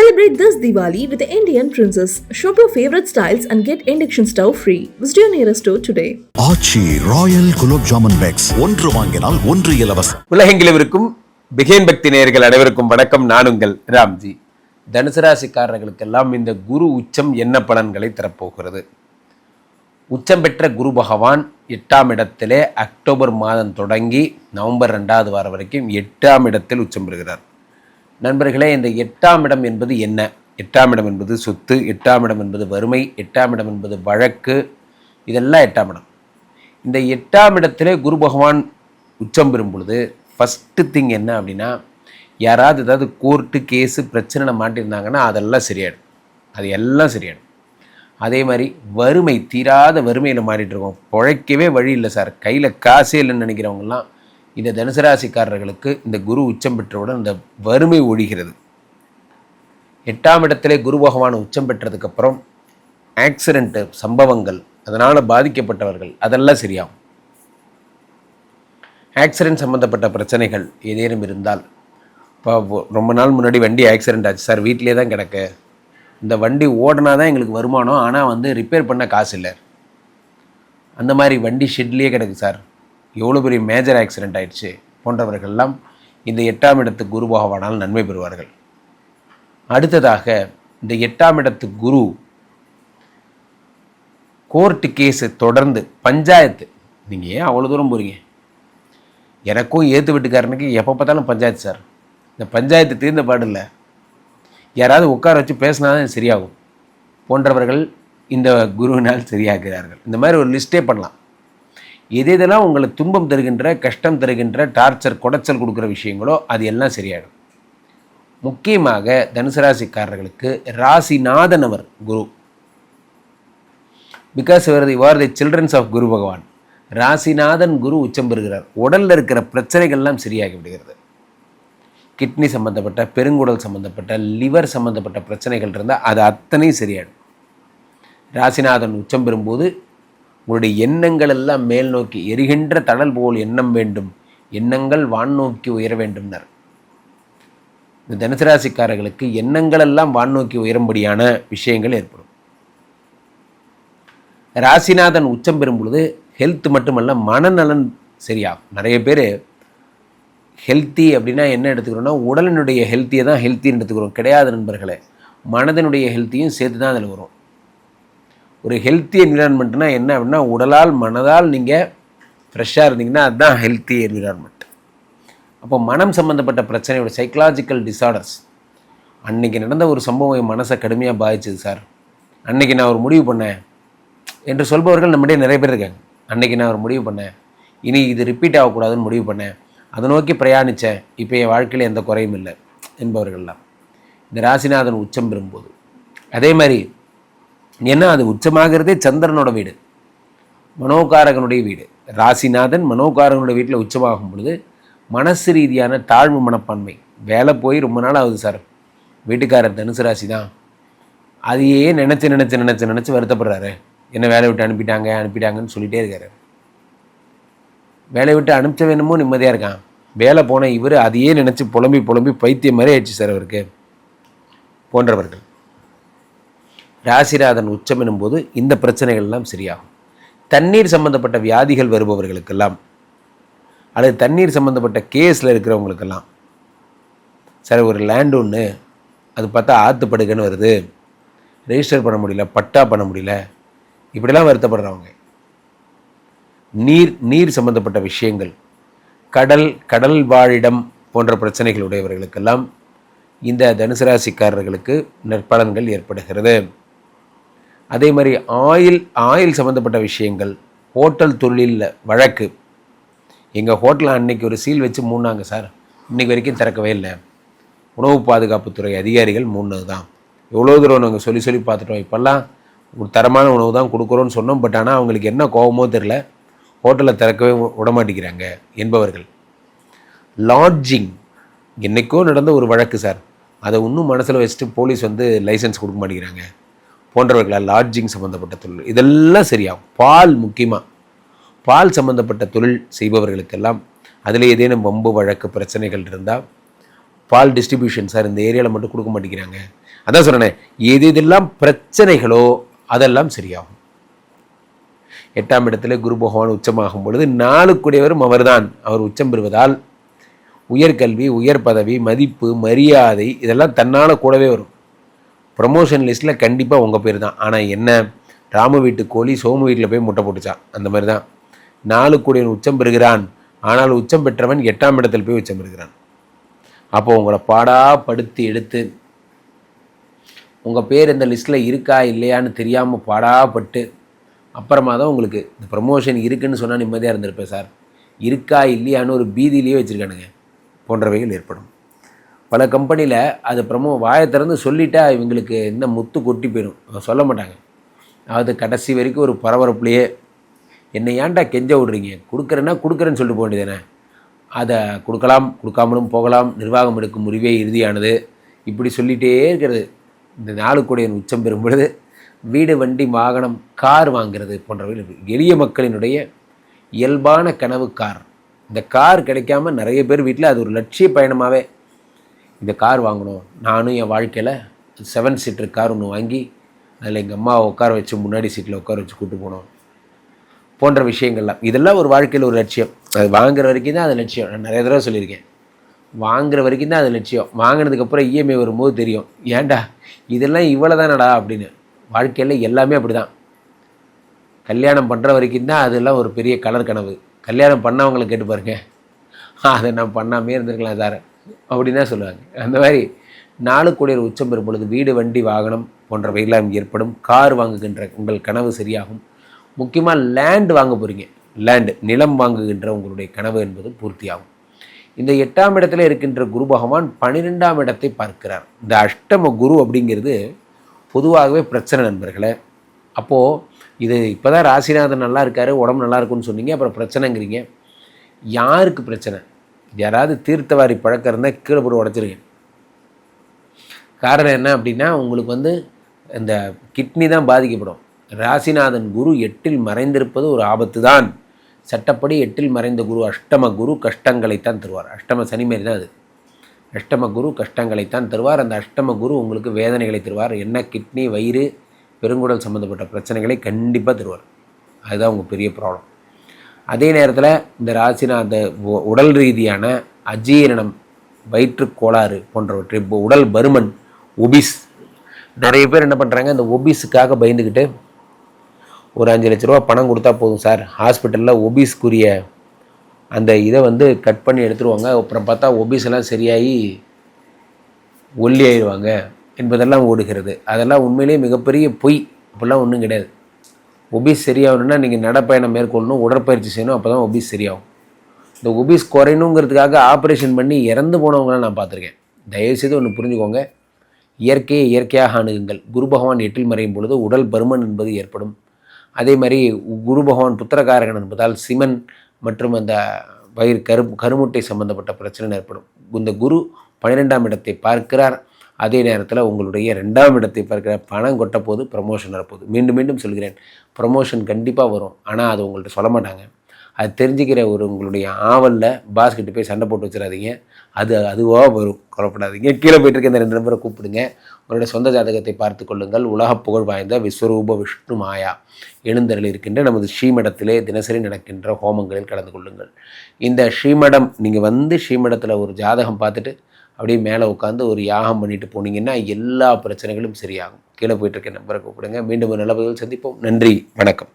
Celebrate this Diwali with the Indian Princess. Shop your favorite styles and get induction stove free. Visit your nearest store today. Aachi royal gulab jamun packs ஒன்று வாங்கினால் ஒன்று இலவசம் உலகெங்கிலும் இருக்கும் began பக்தி நேயர்கள் அனைவருக்கும் வணக்கம் நான் உங்கள் ராம்ஜி தனுசு ராசிக்காரர்களுக்கெல்லாம் இந்த குரு உச்சம் என்ன பலன்களை தரப்போகிறது உச்சம் பெற்ற குரு பகவான் எட்டாம் இடத்திலே அக்டோபர் மாதம் தொடங்கி நவம்பர் ரெண்டாவது வாரம் வரைக்கும் எட்டாம் இடத்தில் உச்சம் பெறுகிறார் நண்பர்களே இந்த எட்டாம் இடம் என்பது என்ன? எட்டாம் இடம் என்பது சொத்து எட்டாம் இடம் என்பது வறுமை எட்டாம் இடம் என்பது வழக்கு இதெல்லாம் எட்டாம் இடம். இந்த எட்டாம் இடத்திலே குரு பகவான் உச்சம் பெறும் பொழுது ஃபஸ்ட்டு திங் என்ன அப்படின்னா யாராவது ஏதாவது கோர்ட்டு கேஸு பிரச்சனை மாட்டியிருந்தாங்கன்னா அதெல்லாம் சரியாயிடும். அது எல்லாம் சரியாயிடும். அதே மாதிரி வறுமை தீராத வறுமையில் மாறிட்டுருக்கோம் பிழைக்கவே வழி இல்லை சார். கையில் காசே இல்லைன்னு நினைக்கிறவங்கலாம் இந்த தனுசு ராசிக்காரர்களுக்கு இந்த குரு உச்சம் பெற்றவுடன் இந்த வறுமை ஒழிகிறது. எட்டாம் இடத்திலே குரு பகவான் உச்சம் பெற்றதுக்கப்புறம் ஆக்சிடெண்ட்டு சம்பவங்கள் அதனால் பாதிக்கப்பட்டவர்கள் அதெல்லாம் சரியாகும். ஆக்சிடென்ட் சம்மந்தப்பட்ட பிரச்சனைகள் ஏதேனும் இருந்தால் இப்போ ரொம்ப நாள் முன்னாடி வண்டி ஆக்சிடென்ட் ஆச்சு. சார் வீட்டிலே தான் கிடக்கு. இந்த வண்டி ஓடினா தான் எங்களுக்கு வருமானம் ஆனால் வந்து ரிப்பேர் பண்ண காசு இல்லை. அந்த மாதிரி வண்டி ஷெட்லேயே கிடக்கு சார். எவ்வளோ பெரிய மேஜர் ஆக்சிடென்ட் ஆயிடுச்சு போன்றவர்கள்லாம் இந்த எட்டாம் இடத்து குரு பகவானால் நன்மை பெறுவார்கள். அடுத்ததாக இந்த எட்டாம் இடத்து குரு கோர்ட்டு கேஸு தொடர்ந்து பஞ்சாயத்து நீங்கள் ஏன் அவ்வளோ தூரம் போகிறீங்க எனக்கும் ஏற்று வீட்டுக்காரனுக்கு எப்போ பார்த்தாலும் பஞ்சாயத்து சார். இந்த பஞ்சாயத்து தீர்ந்த பாடு இல்லை. யாராவது உட்கார வச்சு பேசினா தான் சரியாகும். போன்றவர்கள் இந்த குருவினால் சரியாகிறார்கள். இந்த மாதிரி ஒரு லிஸ்ட்டே பண்ணலாம். எது எதெல்லாம் உங்களுக்கு துன்பம் தருகின்ற கஷ்டம் தருகின்ற டார்ச்சர் குடைச்சல் கொடுக்குற விஷயங்களோ அது எல்லாம் சரியாயிடும். முக்கியமாக தனுசு ராசிக்காரர்களுக்கு ராசிநாதன் அவர் குரு. பிகாஸ் இவர் இவர் தி சில்ட்ரன்ஸ் ஆஃப் குரு பகவான். ராசிநாதன் குரு உச்சம் பெறுகிறார். உடலில் இருக்கிற பிரச்சனைகள்லாம் சரியாகி விடுகிறது. கிட்னி சம்மந்தப்பட்ட பெருங்குடல் சம்மந்தப்பட்ட லிவர் சம்மந்தப்பட்ட பிரச்சனைகள் இருந்தால் அது அத்தனையும் சரியாயிடும். ராசிநாதன் உச்சம் பெறும்போது உங்களுடைய எண்ணங்கள் எல்லாம் மேல் நோக்கி எரிகின்ற தடல் போல் எண்ணம் வேண்டும். எண்ணங்கள் வான் நோக்கி உயர வேண்டும்னர். இந்த தனுசராசிக்காரர்களுக்கு எண்ணங்கள் எல்லாம் வான் நோக்கி உயரும்படியான விஷயங்கள் ஏற்படும். ராசிநாதன் உச்சம் பெறும் பொழுது ஹெல்த் மட்டுமல்ல மனநலன் சரியாகும். நிறைய பேர் ஹெல்த்தி அப்படின்னா என்ன எடுத்துக்கிறோன்னா உடலினுடைய ஹெல்த்தியை தான் ஹெல்த்தின்னு எடுத்துக்கிறோம். கிடையாது நண்பர்களே. மனதினுடைய ஹெல்த்தியும் சேர்த்து தான் அதில் வரும். ஒரு ஹெல்த்தி என்விரான்மெண்ட்னா என்ன அப்படின்னா உடலால் மனதால் நீங்கள் ஃப்ரெஷ்ஷாக இருந்தீங்கன்னா அதுதான் ஹெல்த்தி என்விரான்மெண்ட் அப்போ மனம் சம்மந்தப்பட்ட பிரச்சனையோட சைக்கலாஜிக்கல் டிசார்டர்ஸ் அன்றைக்கி நடந்த ஒரு சம்பவம் என் மனசை கடுமையாக பாதிச்சது சார் அன்றைக்கி நான் ஒரு முடிவு பண்ணேன். என்று சொல்பவர்கள் நம்மகிட்டே நிறைய பேர் இருக்காங்க. அன்றைக்கி நான் ஒரு முடிவு பண்ணேன். இனி இது ரிப்பீட் ஆகக்கூடாதுன்னு முடிவு பண்ணேன். அதை நோக்கி பிரயாணித்தேன் இப்போ என் வாழ்க்கையில் எந்த குறையும் இல்லை என்பவர்கள்லாம். இந்த ராசிநாதன் உச்சம் பெறும்போது. அதே மாதிரி ஏன்னா அது உச்சமாகிறதே சந்திரனோட வீடு. மனோகாரகனுடைய வீடு. ராசிநாதன் மனோகாரகனுடைய வீட்டில் உச்சமாகும் பொழுது மனசு ரீதியான தாழ்வு மனப்பான்மை. வேலை போய் ரொம்ப நாள் ஆகுது சார். வீட்டுக்காரர் தனுசு ராசி தான் அதையே நினச்சி நினச்சி நினச்சி நினச்சி வருத்தப்படுறாரு. என்ன வேலை விட்டு அனுப்பிட்டாங்க அனுப்பிட்டாங்கன்னு சொல்லிகிட்டே இருக்காரு. வேலையை விட்டு அனுப்பிச்ச வேணுமோ நிம்மதியாக இருக்கான். வேலை போன இவர் அதையே நினச்சி புலம்பி புலம்பி பைத்தியம் மாதிரி ஆயிடுச்சு சார் அவருக்கு. போன்றவர்கள். ராசிநாதன் உச்சம் எனும்போது இந்த பிரச்சனைகள் எல்லாம் சரியாகும். தண்ணீர் சம்பந்தப்பட்ட வியாதிகள் வருபவர்களுக்கெல்லாம் அல்லது தண்ணீர் சம்மந்தப்பட்ட கேஸில் இருக்கிறவங்களுக்கெல்லாம் சார் ஒரு லேண்ட் ஒன்று அது பார்த்தா ஆற்றுப்படுகன்னு வருது. ரெஜிஸ்டர் பண்ண முடியல பட்டா பண்ண முடியல. இப்படிலாம் வருத்தப்படுறவங்க. நீர் நீர் சம்பந்தப்பட்ட விஷயங்கள் கடல் கடல் வாழிடம் போன்ற பிரச்சனைகள் உடையவர்களுக்கெல்லாம் இந்த தனுசு ராசிக்காரர்களுக்கு நற்பலன்கள் ஏற்படுகிறது. அதே மாதிரி ஆயில் ஆயில் சம்மந்தப்பட்ட விஷயங்கள் ஹோட்டல் தொழிலில் வழக்கு. எங்கள் ஹோட்டலில் அன்னைக்கு ஒரு சீல் வச்சு மூணாங்க சார். இன்றைக்கி வரைக்கும் திறக்கவே இல்லை. உணவு பாதுகாப்புத்துறை அதிகாரிகள் மூணு தான் எவ்வளோ தூரம் நாங்கள் சொல்லி சொல்லி பார்த்துட்டோம். இப்போல்லாம் ஒரு தரமான உணவு தான் கொடுக்குறோன்னு சொன்னோம். பட் ஆனால் அவங்களுக்கு என்ன கோபமோ தெரில ஹோட்டலில் திறக்கவே விட மாட்டேங்கிறாங்க என்பவர்கள். லாட்ஜிங். என்றைக்கோ நடந்த ஒரு வழக்கு சார். அதை இன்னும் மனசில் வச்சுட்டு போலீஸ் வந்து லைசன்ஸ் கொடுக்க மாட்டேங்கிறாங்க. போன்றவர்களால் லாட்ஜிங் சம்மந்தப்பட்ட தொழில். இதெல்லாம் சரியாகும். பால் முக்கியமாக பால் சம்பந்தப்பட்ட தொழில் செய்பவர்களுக்கெல்லாம் அதில் ஏதேனும் வம்பு வழக்கு பிரச்சனைகள் இருந்தால் பால் டிஸ்ட்ரிபியூஷன் சார் இந்த ஏரியாவில் மட்டும் கொடுக்க மாட்டேங்கிறாங்க. அதான் சொன்னேன் எது இதெல்லாம் பிரச்சனைகளோ அதெல்லாம் சரியாகும். எட்டாம் இடத்துல குரு பகவான் உச்சமாகும் பொழுது நாளுக்குடையவரும் அவர்தான். அவர் உச்சம் பெறுவதால் உயர்கல்வி உயர் பதவி மதிப்பு மரியாதை இதெல்லாம் தன்னால் கூடவே வரும். ப்ரமோஷன் லிஸ்ட்டில் கண்டிப்பாக உங்கள் பேர் தான். ஆனால் என்ன ராம வீட்டு கோழி சோமு வீட்டில் போய் முட்டை போட்டுச்சான் அந்த மாதிரி தான். நாலு கோடியன் உச்சம் பெறுகிறான். ஆனால் உச்சம் பெற்றவன் எட்டாம் இடத்தில் போய் உச்சம் பெறுகிறான். அப்போ உங்களை பாடா படுத்தி எடுத்து உங்கள் பேர் இந்த லிஸ்ட்டில் இருக்கா இல்லையான்னு தெரியாமல் பாடாப்பட்டு அப்புறமா தான் உங்களுக்கு இந்த ப்ரமோஷன் இருக்குன்னு சொன்னால் நிம்மதியாக இருந்திருப்பேன் சார். இருக்கா இல்லையான்னு ஒரு பீதியிலேயே வச்சுருக்கானுங்க. போன்றவைகள் ஏற்படும். பல கம்பெனியில் அது ப்ரமோ வாயை திறந்து சொல்லிட்டா இவங்களுக்கு என்ன முத்து கொட்டி போயிடும். சொல்ல மாட்டாங்க. அது கடைசி வரைக்கும் ஒரு பரபரப்புலையே என்னை ஏன்டா கெஞ்ச விடுறீங்க? கொடுக்குறேன்னா கொடுக்குறேன்னு சொல்லிட்டு போக வேண்டியதானே அதை கொடுக்கலாம் கொடுக்காமலும் போகலாம். நிர்வாகம் எடுக்கும் முடிவே இறுதியானது. இப்படி சொல்லிகிட்டே இருக்கிறது. இந்த நாளுக்குடையன் உச்சம் பெறும் பொழுது வீடு வண்டி வாகனம் கார் வாங்குறது போன்றவை எளிய மக்களினுடைய இயல்பான கனவு கார். இந்த கார் கிடைக்காம நிறைய பேர் வீட்டில் அது ஒரு லட்சிய பயணமாகவே இந்த கார் வாங்கணும். நானும் என் வாழ்க்கையில் செவன் சீட்டர் கார் ஒன்று வாங்கி அதில் எங்கள் அம்மாவை உட்கார வச்சு முன்னாடி சீட்டில் உட்கார வச்சு கூட்டு போனோம். போன்ற விஷயங்கள்லாம். இதெல்லாம் ஒரு வாழ்க்கையில் ஒரு லட்சியம். அது வாங்குற வரைக்கும் தான் அது லட்சியம். நான் நிறைய தடவை சொல்லியிருக்கேன். வாங்குற வரைக்கும் தான் அது லட்சியம். வாங்கினதுக்கப்புறம் இஎம்ஐ வரும்போது தெரியும். ஏன்டா இதெல்லாம் இவ்வளோ தானடா அப்படின்னு. வாழ்க்கையில் எல்லாமே அப்படி தான் கல்யாணம் பண்ணுற வரைக்கும் தான் அதெல்லாம் ஒரு பெரிய கலர் கனவு. கல்யாணம் பண்ணவங்களை கேட்டு பாருங்க. அதை நான் பண்ணாமே இருந்திருக்கலாம் சார் அப்படின்னு தான் சொல்லுவாங்க. அந்த மாதிரி நாளுக்குடைய உச்சம் பெறும் பொழுது வீடு வண்டி வாகனம் போன்றவையெல்லாம் ஏற்படும். கார் வாங்குகின்ற உங்கள் கனவு சரியாகும். முக்கியமாக லேண்ட் வாங்க போகிறீங்க லேண்டு நிலம் வாங்குகின்ற உங்களுடைய கனவு என்பது பூர்த்தியாகும். இந்த எட்டாம் இடத்துல இருக்கின்ற குரு பகவான் பன்னிரெண்டாம் இடத்தை பார்க்கிறார். இந்த அஷ்டம குரு அப்படிங்கிறது பொதுவாகவே பிரச்சனை நண்பர்களே. அப்போது இது இப்போ தான் ராசிநாதன் நல்லா இருக்கார் உடம்பு நல்லா இருக்குன்னு சொன்னீங்க அப்புறம் பிரச்சனைங்கிறீங்க. யாருக்கு பிரச்சனை? யாராவது தீர்த்தவாரி பழக்கம் இருந்தால் கீழே போட்டு உடச்சிருங்க. காரணம் என்ன அப்படின்னா உங்களுக்கு வந்து இந்த கிட்னி தான் பாதிக்கப்படும். ராசிநாதன் குரு எட்டில் மறைந்திருப்பது ஒரு ஆபத்து தான் சட்டப்படி எட்டில் மறைந்த குரு அஷ்டம குரு கஷ்டங்களைத்தான் தருவார். அஷ்டம சனிமாரி தான் அது. அஷ்டம குரு கஷ்டங்களைத்தான் தருவார். அந்த அஷ்டம குரு உங்களுக்கு வேதனைகளை தருவார். என்ன கிட்னி வயிறு பெருங்குடல் சம்மந்தப்பட்ட பிரச்சனைகளை கண்டிப்பாக தருவார். அதுதான் உங்கள் பெரிய ப்ராப்ளம் அதே நேரத்தில் இந்த ராசினா அந்த உடல் ரீதியான அஜீரணம் வயிற்றுக் கோளாறு போன்றவற்றை இப்போ உடல் பருமன் ஒபிஸ். நிறைய பேர் என்ன பண்ணுறாங்க இந்த ஒபிஸுக்காக பயந்துக்கிட்டு ஒரு அஞ்சு லட்ச ரூபா பணம் கொடுத்தா போதும் சார். ஹாஸ்பிட்டலில் ஒபிஸ்க்குரிய அந்த இதை வந்து கட் பண்ணி எடுத்துருவாங்க. அப்புறம் பார்த்தா ஒபிஸ் எல்லாம் சரியாகி ஒல்லி ஆயிடுவாங்க என்பதெல்லாம் ஓடுகிறது. அதெல்லாம் உண்மையிலேயே மிகப்பெரிய பொய். அப்படிலாம் ஒன்றும் கிடையாது. ஒபிஸ் சரியாகணும்னா நீங்கள் நடைப்பயணம் மேற்கொள்ளணும் உடற்பயிற்சி செய்யணும் அப்போ தான் ஒபிஸ் சரியாகும். இந்த ஒபிஸ் குறையணுங்கிறதுக்காக ஆப்ரேஷன் பண்ணி இறந்து போனவங்களாம் நான் பார்த்துருக்கேன். தயவுசெய்து ஒன்று புரிஞ்சுக்கோங்க. இயற்கையை இயற்கையாக அணுகுங்கள். குரு பகவான் எட்டில் மறையும் பொழுது உடல் பருமன் என்பது ஏற்படும். அதே மாதிரி குரு பகவான் புத்திரகாரகன் என்பதால் சிமன் மற்றும் அந்த வயிறு கரு கருமுட்டை சம்பந்தப்பட்ட பிரச்சனை ஏற்படும். இந்த குரு பன்னிரெண்டாம் இடத்தை பார்க்கிறார். அதே நேரத்தில் உங்களுடைய ரெண்டாம் இடத்தை பார்க்கிற பணம் கொட்ட போது ப்ரமோஷன் வரப்போகுது. மீண்டும் மீண்டும் சொல்கிறேன் ப்ரமோஷன் கண்டிப்பாக வரும். ஆனால் அது உங்கள்கிட்ட சொல்ல மாட்டாங்க. அது தெரிஞ்சுக்கிற ஒரு உங்களுடைய ஆவலில் பாஸ்கெட்டு போய் சண்டை போட்டு வச்சிடாதீங்க. அது அதுவாக வரும். கவலைப்படாதீங்க. கீழே போயிட்டு இருக்க இந்த ரெண்டு நம்பரை கூப்பிடுங்க. உங்களுடைய சொந்த ஜாதகத்தை பார்த்து கொள்ளுங்கள். உலக புகழ் வாய்ந்த விஸ்வரூப விஷ்ணு மாயா எழுந்தரில் இருக்கின்ற நமது ஸ்ரீமடத்திலே தினசரி நடக்கின்ற ஹோமங்களில் கலந்து கொள்ளுங்கள். இந்த ஸ்ரீமடம் நீங்கள் வந்து ஸ்ரீமடத்தில் ஒரு ஜாதகம் பார்த்துட்டு அப்படியே மேலே உட்காந்து ஒரு யாகம் பண்ணிட்டு போனீங்கன்னா எல்லா பிரச்சனைகளும் சரியாகும். கீழே போயிட்டு இருக்க நம்பரை கூப்பிடுங்க. மீண்டும் ஒரு நல்ல பதில் சந்திப்போம். நன்றி. வணக்கம்.